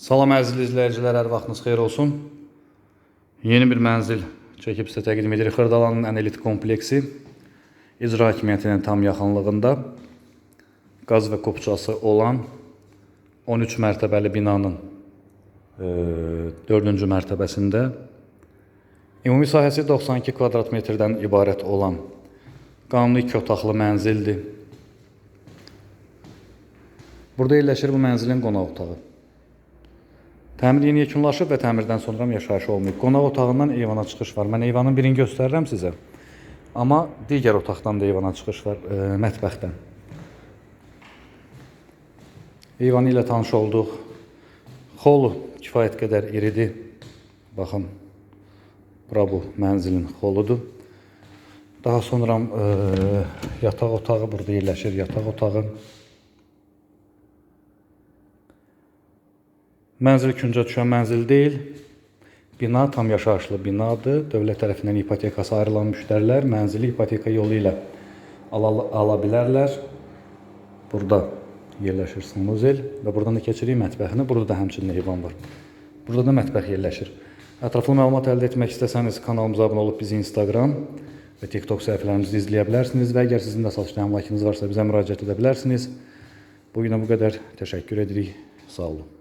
Salam əziz izləyicilər, hər vaxtınız xeyir olsun. Yeni bir mənzil çəkib sizə təqdim edirik. Xırdalanın ən elit kompleksi icra hakimiyyətinin tam yaxınlığında qaz və kopçası olan 13 mərtəbəli binanın 4-cü mərtəbəsində ümumi sahəsi 92 kvadrat metrdən ibarət olan qanuni 2 otaqlı mənzildir. Burada yerləşir bu mənzilin qonaq otağı. Təmir yeni yekunlaşıb və təmirdən sonra yaşayış olmayıb. Qonaq otağından eyvana çıxış var. Mən eyvanın birini göstərirəm sizə. Amma digər otaqdan da eyvana çıxış var, e, mətbəxdən. Eyvanı ilə tanış olduq. Xolu kifayət qədər iridir. Baxın. Bura bu mənzilin xoludur. Daha sonra e, yataq otağı burada yerləşir, yataq otağı. Mənzil küncə düşən mənzil deyil. Bina tam yaşayışlı binadır. Dövlət tərəfindən ipotekası ayrılan müştərilər mənzili ipoteka yolu ilə ala, ala bilərlər. Burada yerləşir sanuzel və buradan da keçirik mətbəxinə. Burada da həmçinin eyvan var. Burada da mətbəx yerləşir. Ətraflı məlumat əldə etmək istəsəniz kanalımıza abunə olub bizi Instagram və TikTok səhifələrimizi izləyə bilərsiniz və əgər sizin də satışda əmlakınız varsa bizə müraciət edə bilərsiniz. Bu günə bu qədər. Təşəkkür edirik. Sağ olun.